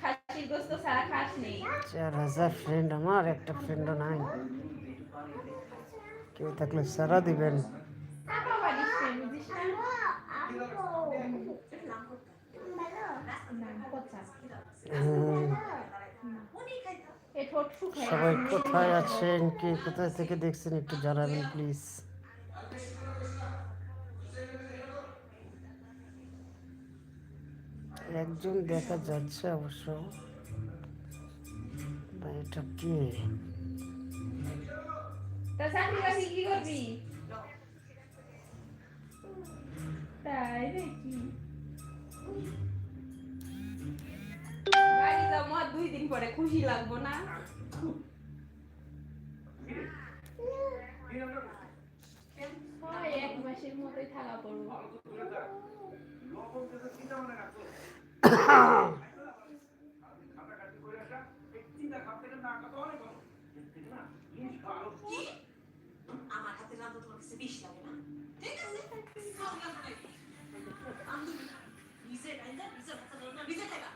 খাসির গোস্ত ছাড়া খাস নেই। চার হাজার ফ্রেন্ড আমার একটা ফ্রেন্ডও নাই। কেউ থাকলে সারা দিবেন। সবাই কোথায় আছেন? কে কোথায় থেকে দেখছেন? একটু জানাবেন প্লিজ একজন দেখা যাচ্ছে অবশ্য। এটা কি? করবি? তাই নাকি? বাড়ি যাব আর দুই দিন পরে খুশি লাগবো না। এক মাসের মতোই থাকা পড়ব। আমার হাতে রান্না তোমার কাছে বেশি লাগে না। ঠিক আছে? আমি নিজে নিজে নিজে খাইবা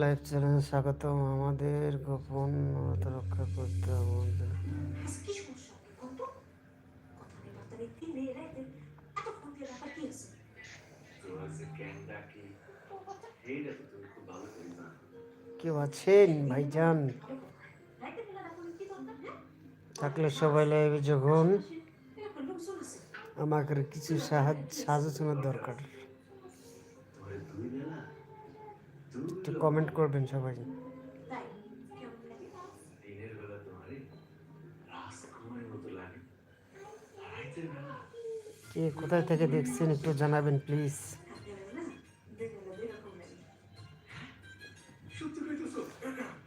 লাইভ চ্যানেলে স্বাগতম। আমাদের গোপন রক্ষা করতে আছে কেউ আছেন ভাইজান? থাকলে সবাই লাইভে যখন আমাকে কিছু সাহায্য সাজেশনের দরকার। একটু কমেন্ট করবেন সবাই। কে কোথায় থেকে দেখছেন একটু জানাবেন প্লিজ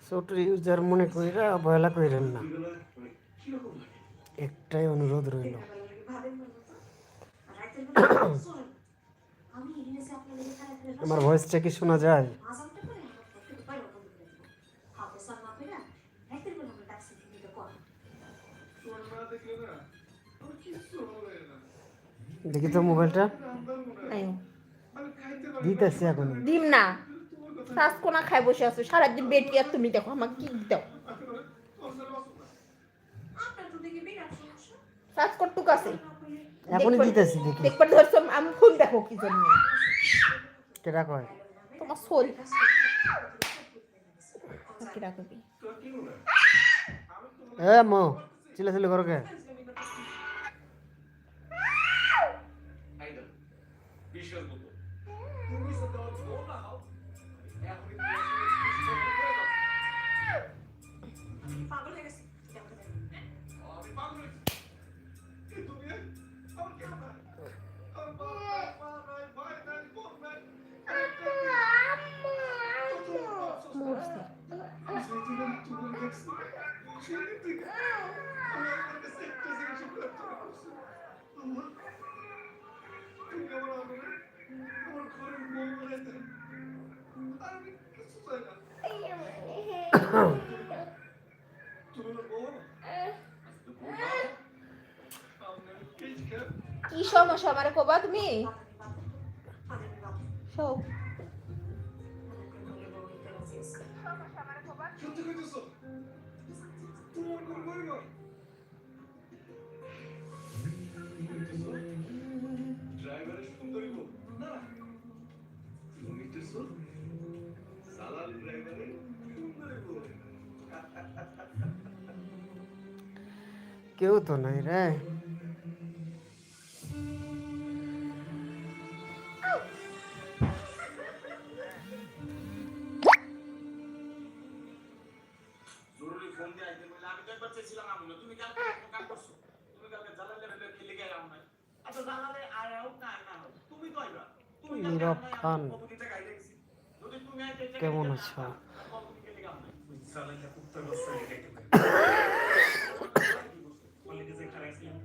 ছোট ইউজার মনে কইরা অবহেলা কইরেন না। মানে একটাই অনুরোধ রইল। আমার ভয়েসটা কি শোনা যায়? দেখি তো মোবাইলটা। দিতেছি এখন। ডিম না। শ্বাস কোনা খাই বসে আছো। সারাদিন বেটি আর তুমি দেখো আমাকে কি দাও। শ্বাস করতুক আছে। এখনই দিতেছি দেখি। দেখবার ধরছো আমি ফোন দেখো কি জন্য। কেটা কয়? তোমার সোল কিরা কবি? এ মো চিলে চিলে করো কে? গেছে দেখো দেখো আমি পাগল কি সমস্যা আমার কবা তুমি পাগল বাবা সব সত্যি কইতেছো তোমার ঘর কইবা ড্রাইভারের সুন্দরী বউ না তুমি কইতেছো তুমি তো তুমি কালকে নীরব নাই, খান। তুমি আইতে টাকা কেমন আছো? না, কতদিন খেলে আম নাই। জানালে কুত্তার বাচ্চা লেগে গেছে। কলেজে যে খারাপ ছিলাম,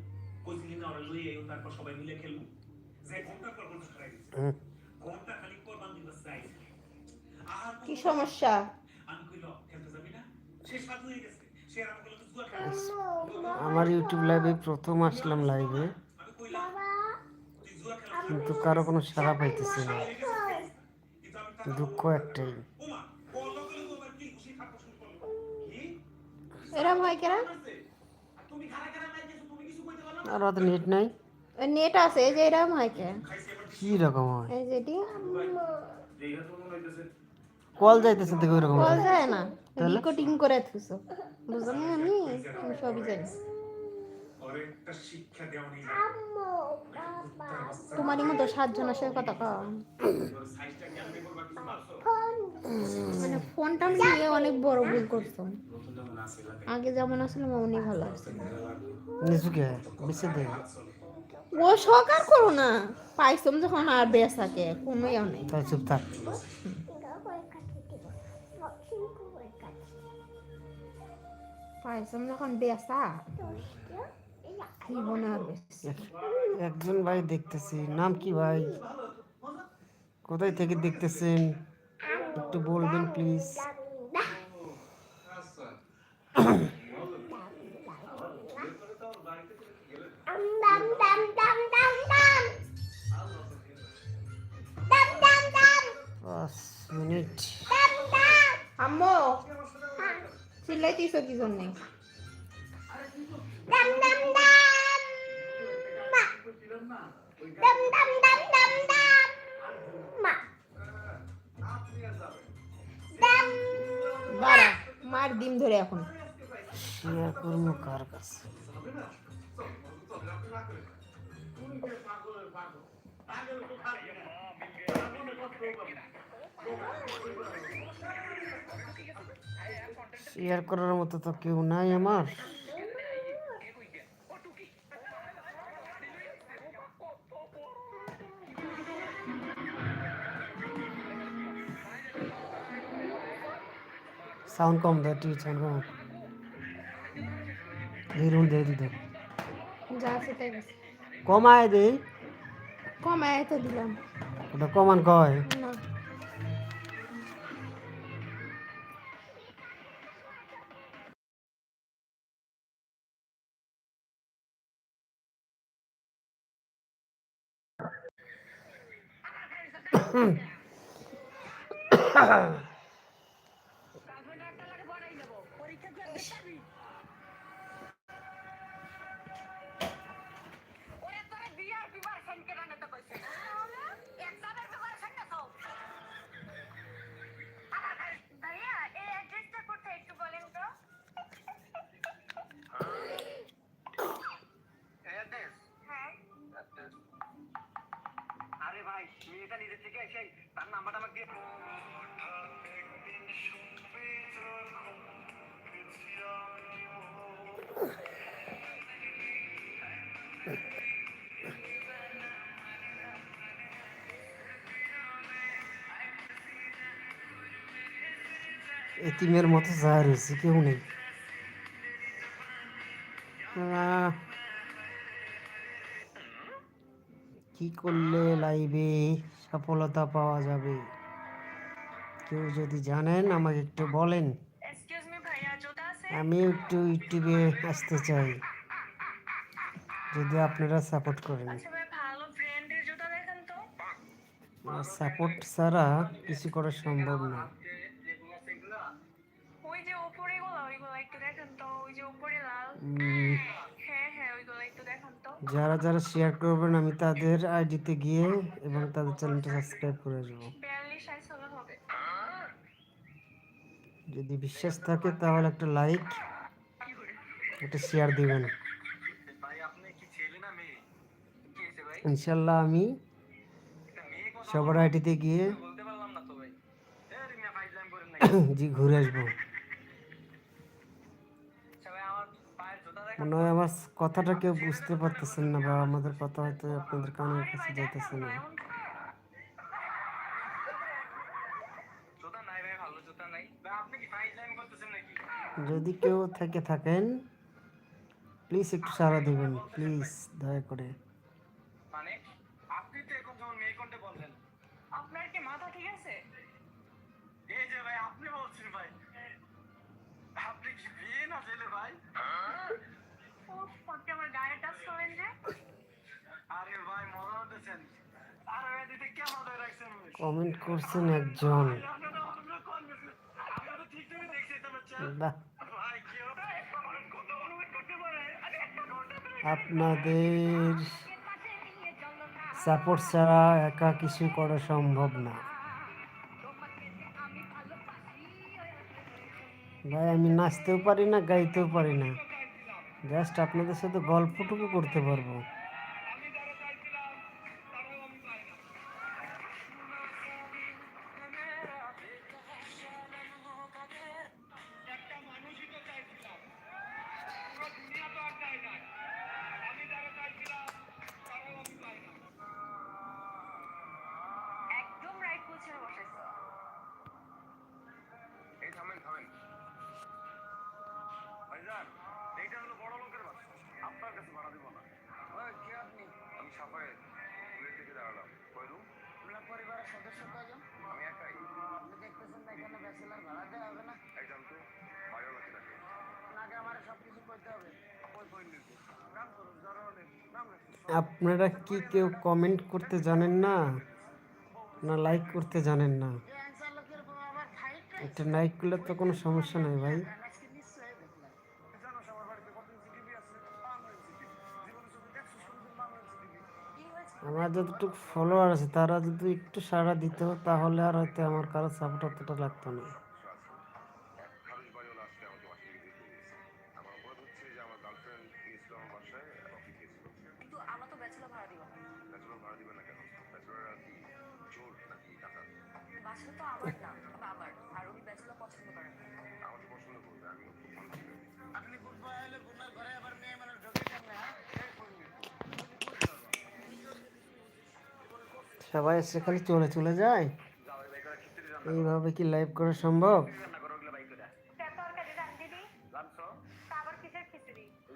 কইছিলি না ওরা লইয়ে তারপর সবাই মিলে খেলব। যে ঘণ্টার পর ঘণ্টা খারাপ গেছে। হুম, ঘণ্টা খালি পর বান্দি বাচ্চা কি সমস্যা? আমি কইল খেলতে যাবি না? সে সাত হয়ে গেছে। সে আর আমাকে জুয়া খেলা আমার ইউটিউব লাইভে প্রথম আসলাম লাইভে কিন্তু কারও কোনো সাড়া পাইতেছে না। দুঃখ একটাই। ওমা বলো গেলে তোমার কি খুশি থাকো শুরু করল? কি? এরা ভয় কেরা করছে? আর তুমি খারা খারা নাই গেছো তুমি কিছু কইতে পারো না আর অত নেট নাই। নেট আছে এই যে এরকম হয় কে কি রকম হয়? এই যে কল যাইতেছে দেখো এরকম কল যায় না? রেকর্ডিং করে থুছো বুঝো না আমি? আমি সবই জানি ওরে একটা শিক্ষা দেওয়া নেই তোমারই মতো সাতজন আসে কথা কও সাইজটা কি আমি করবা কিছু মারছো মানে ফোনটা নিয়ে অনেক বড় ভুল লাগে আগে যেমন আসলে অমনি ভালো বেশি দে। ও সকার করো না। পাইছম যখন আর বেসাকে কোনো ইয়া নেই। তাই চুপ থাক। পাইছম যখন বেসা একজন ভাই দেখতেছি। নাম কি ভাই? কোথায় থেকে দেখতেছেন? একটু বলবেন প্লিজ। মিনিট। আম্মু চিল্লাইতেছো কি জন্য? মার ডিম ধরে এখন। শেয়ার করব কার কাছে? শেয়ার করার মতো তো কেউ নাই আমার। সাউন্ড কম দেয় টিভি সাউন্ড কম ধীরুন দিয়ে দিত যা সেটাই বেশি। কমায় দেই কমায় তো দিলাম। ওটা কমান কয়? না। এতিমের মতো যা রয়েছে কেউ নেই। কি করলে লাইভে সফলতা পাওয়া যাবে। কেউ যদি জানেন আমাকে একটু বলেন। আমি একটু ইউটিউবে আসতে চাই। যদি আপনারা সাপোর্ট করেন। আচ্ছা সাপোর্ট ছাড়া কিছু করা সম্ভব না। যারা যারা শেয়ার করবেন আমি তাদের আইডিতে গিয়ে এবং তাদের চ্যানেলটা সাবস্ক্রাইব করে দেব যদি বিশ্বাস থাকে তাহলে একটা লাইক একটা শেয়ার দিবেন। ইনশাল্লাহ আমি সবার আইডিতে গিয়ে জি ঘুরে আসব। মনে হয় আমার কথাটা কেউ বুঝতে পারতেছেন না বা আমাদের কথা হয়তো আপনাদের কানের কাছে যাইতেছে না। জুতা নাই ভাই ভালো জুতা নাই। ভাই আপনি কি ফাইজলাম করতেছেন নাকি? যদি কেউ থেকে থাকেন প্লিজ একটু সারা দেবেন প্লিজ দয়া করে। মানে? আপনি তো এখন যখন মেয়ে কণ্ঠে বললেন। আপনার কি মাথা ঠিক আছে? এই যে ভাই আপনি বলছেন ভাই। আপনি কি বিয়ে না ভাই? আমার গায়ে টাচ করেন যে। আরে ভাই মজা হতেছেন। আরে দিতে কেমন ধরে রাখছেন? কমেন্ট করছেন একজন। কি আপনাদের সাপোর্ট ছাড়া একা কিছু করা সম্ভব না। ভাই আমি নাচতেও পারি না গাইতেও পারি না। জাস্ট আপনাদের সাথে গল্পটুকু করতে পারব। আপনারা কি কেউ কমেন্ট করতে জানেন না? না লাইক করতে জানেন না? একটা লাইক করলে তো কোনো সমস্যা নাই ভাই। আমার যতটুকু ফলোয়ার আছে, তারা যদি একটু সাড়া দিত, তাহলে আর হয়তো আমার কারও সাপোর্ট অতটা লাগতো না। সবাই এসে খালি চলে চলে যায় এইভাবে কি লাইভ করা সম্ভব?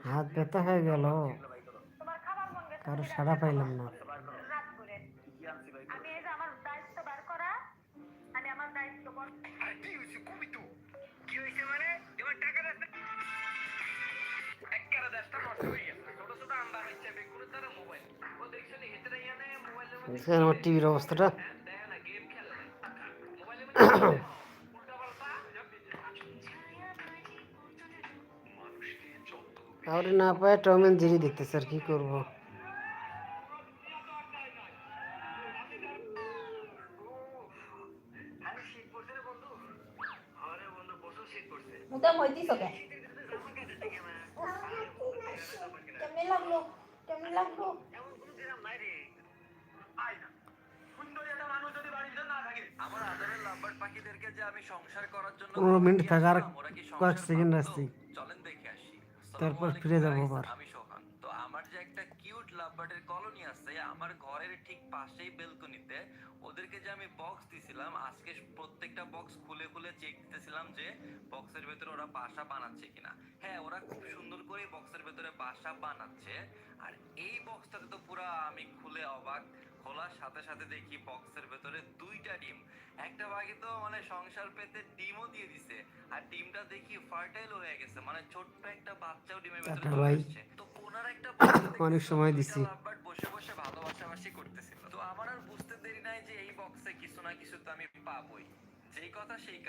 হাত ব্যথা হয়ে গেল। কারও সাড়া পাইলাম না। আমার টিভির অবস্থাটা? কাউরে না পায় টম এন্ড জেরি দেখতেছে আর কি করব। কেমনে লাগল কেমনে লাগল পনেরো মিনিট থাকার কয়েক সেকেন্ড আসছি। চলেন দেখে আসি। তারপর ফিরে যাব আবার। তো আমার যে একটা কিউট লাভবার্ডের কলোনি আছে আমার ঘরের ঠিক পাশেই বেলকনিতে ওদেরকে যে আমি বক্স দিছিলাম আজকে প্রত্যেকটা বক্স খুলে খুলে চেক দিতেছিলাম যে বক্সের ভেতরে ওরা বাসা বানাচ্ছে কিনা। হ্যাঁ ওরা খুব সুন্দর করে বক্সের ভেতরে বাসা বানাচ্ছে। আর এই বক্সটাতে তো পুরো আমি খুলে অবাক। খোলার সাথে সাথে দেখি বক্সের ভেতরে দুইটা ডিম। একটা বাঘে তো মানে সংসার পেতে ডিমও দিয়ে দিছে। আর ডিমটা দেখি ফার্টাইল হয়ে গেছে। মানে ছোট্ট একটা বাচ্চাও ডিমের ভেতরে টাটা চলে। আসছে। তো ওনার একটা অনেক সময় দিছি। বসে বসে ভালোবাসাবাসি করতেছিল। তো আমার আর বুঝতে দেরি নাই যে এই বক্সে কিছু না কিছু তো আমি পাবই। যেই কথা সেই কাজ।